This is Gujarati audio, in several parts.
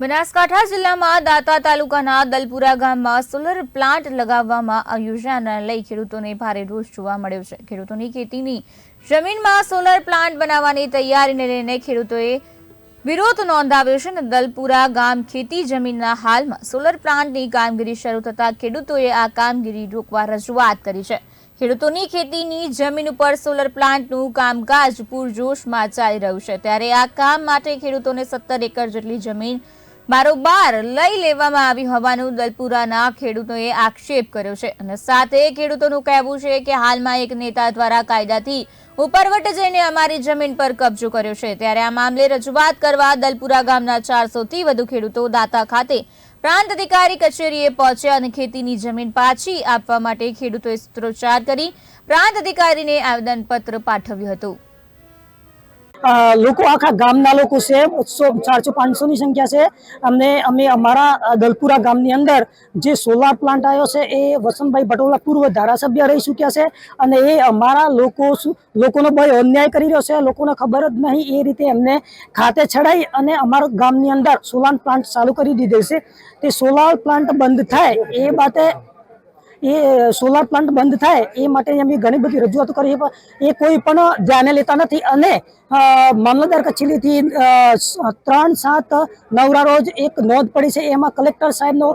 બનાસકાંઠા જિલ્લામાં દાતા તાલુકાના દલપુરા ગામમાં સોલર પ્લાન્ટ લગાવવામાં આવ્યું લઈ ખેડૂતોને ભારે રોષ જોવા મળ્યો છે. ખેડૂતોની ખેતીની જમીનમાં સોલર પ્લાન્ટ બનાવવાની તૈયારીને લઈને ખેડૂતોએ વિરોધ નોંધાવ્યો છે અને દલપુરા ગામ ખેતી જમીનના હાલમાં સોલર પ્લાન્ટની કામગીરી શરૂ થતાં ખેડૂતોએ આ કામગીરી રોકવા રજૂઆત કરી છે. ખેડૂતોની ખેતીની જમીન ઉપર સોલર પ્લાન્ટનું કામકાજ પૂરજોશમાં ચાલી રહ્યું છે. ત્યારે આ કામ માટે ખેડૂતોને સત્તર એકર જેટલી જમીન બારોબાર લઈ લેવામાં આવી હોવાનું દલપુરાના ખેડૂતોએ આક્ષેપ કર્યો છે. અને સાથે ખેડૂતોનું કહેવું છે કે હાલમાં એક નેતા દ્વારા કાયદાથી ઉપરવટ જઈને અમારી જમીન પર કબજો કર્યો છે. ત્યારે આ મામલે રજૂઆત કરવા દલપુરા ગામના ચારસોથી વધુ ખેડૂતો દાતા ખાતે પ્રાંત અધિકારી કચેરીએ પહોંચ્યા અને ખેતીની જમીન પાછી આપવા માટે ખેડૂતોએ સૂત્રોચ્ચાર કરી પ્રાંત અધિકારીને આવેદનપત્ર પાઠવ્યું હતું. લોકો આખા ગામના લોકો છે. સો ચારસો, પાંચસોની સંખ્યા છે. અમને, અમે અમારા દલપુરા ગામની અંદર જે સોલાર પ્લાન્ટ આવ્યો છે એ વસંતભાઈ પટોલા પૂર્વ ધારાસભ્ય રહી ચૂક્યા છે અને એ અમારા લોકો લોકોનો બહુ અન્યાય કરી રહ્યો છે. લોકોને ખબર જ નહીં એ રીતે એમને ખાતે ચડાઈ અને અમારા ગામની અંદર સોલાર પ્લાન્ટ ચાલુ કરી દીધેલ છે. તે સોલાર પ્લાન્ટ બંધ થાય એ બાતે એ સોલાર પ્લાન્ટ બંધ થાય, એ માટે અમે ઘણી બધી રજૂઆતો કરી એ કોઈ પણ ધ્યાને લેતા નથી અને મામલતદાર કચેરીથી ત્રણ સાત નવરા રોજ એક નોંધ પડી છે, એમાં કલેક્ટર સાહેબનો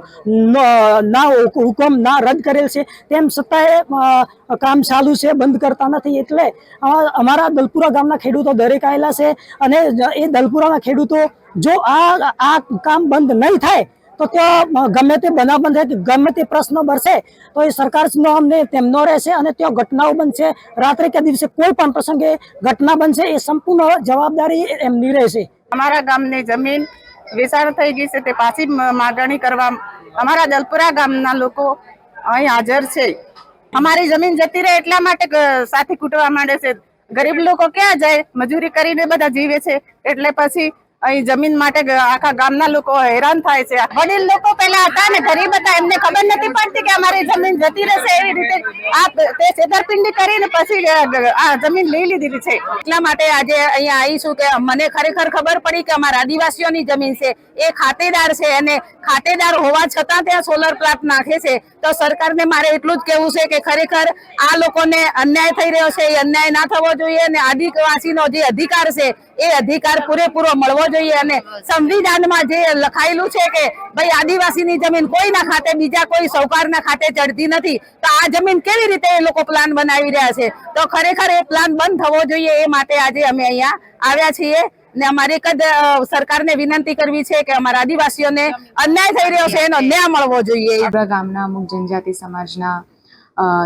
ના હુકમ ના રદ કરેલ છે. તેમ છતાંય કામ ચાલુ છે, બંધ કરતા નથી. એટલે અમારા દલપુરા ગામના ખેડૂતો દરેક આવેલા છે અને એ દલપુરાના ખેડૂતો જો આ આ કામ બંધ નહીં થાય તો ત્યાં ગમે તે બનાવ બનશે કે ગમે તે પ્રશ્ન બનશે, તો એ સરકારનો અમને તેમનો રહેશે અને ત્યાં ઘટનાઓ બનશે. રાત્રે કે દિવસે કોઈ પણ પ્રસંગે ઘટના બનશે, એ સંપૂર્ણ જવાબદારી એમની રહેશે. અમારા ગામની જમીન વેચાણ થઈ ગઈ છે, તે પાછી માગણી કરવા, અમારા દલપુરા ગામના લોકો અહીં હાજર છે. અમારી જમીન જતી રહે એટલા માટે સાથી કૂટવા માંડે છે. ગરીબ લોકો ક્યાં જાય? મજૂરી કરીને બધા જીવે છે. એટલે પછી અહીં જમીન માટે આખા ગામના લોકો હેરાન થાય છે. વડીલ લોકો પહેલા હતા ને, ગરીબ હતા, એમને ખબર નથી પડતી કે અમારી જમીન જતી રહેશે એવી રીતે આ તે છેતરપિંડી કરીને પછી આ જમીન લઈ લીધી છે. એટલા માટે આજે અહીંયા આવીશું કે મને ખરેખર ખબર પડી કે અમારા આદિવાસીઓની જમીન છે. એ ખાતેદાર છે અને ખાતેદાર હોવા છતાં ત્યાં સોલર પ્લાન્ટ નાખે છે. તો સરકારને મારે એટલું જ કહેવું છે કે ખરેખર આ લોકોને અન્યાય થઈ રહ્યો છે. એ અન્યાય ના થવો જોઈએ અને આદિવાસીનો જે અધિકાર છે એ અધિકાર પૂરેપૂરો મળવો જોઈએ અને સંવિધાનમાં જે લખાયેલું છે કે ભાઈ આદિવાસીની જમીન કોઈના ખાતે, બીજા કોઈ સૌકારના ખાતે ચડતી નથી, તો આ જમીન કેવી રીતે એ લોકો પ્લાન બનાવી રહ્યા છે? તો ખરેખર એ પ્લાન બંધ થવો જોઈએ એ માટે આજે અમે અહીંયા આવ્યા છીએ ને અમારે એક જ સરકારને વિનંતી કરવી છે કે અમારા આદિવાસીઓને અન્યાય થઈ રહ્યો છે, એનો ન્યાય મળવો જોઈએ. ગામના અમુક જનજાતિ સમાજના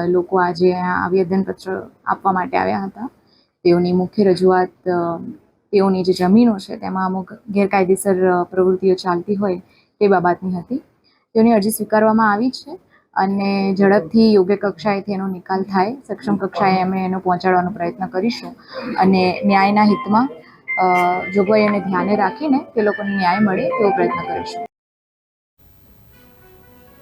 લોકો આજે આવેદન આવેદનપત્ર આપવા માટે આવ્યા હતા. તેઓની મુખ્ય રજૂઆત તેઓની જે જમીનો છે, તેમાં અમુક ગેરકાયદેસર પ્રવૃત્તિઓ ચાલતી હોય તે બાબતની હતી. તેઓની અરજી સ્વીકારવામાં આવી છે અને ઝડપથી યોગ્ય કક્ષાએ તેનો નિકાલ થાય. સક્ષમ કક્ષાએ અમે એનો પહોંચાડવાનો પ્રયત્ન કરીશું અને ન્યાયના હિતમાં જોગવાઈઓને ધ્યાને રાખીને તે લોકોને ન્યાય મળે તેવો પ્રયત્ન કરીશું.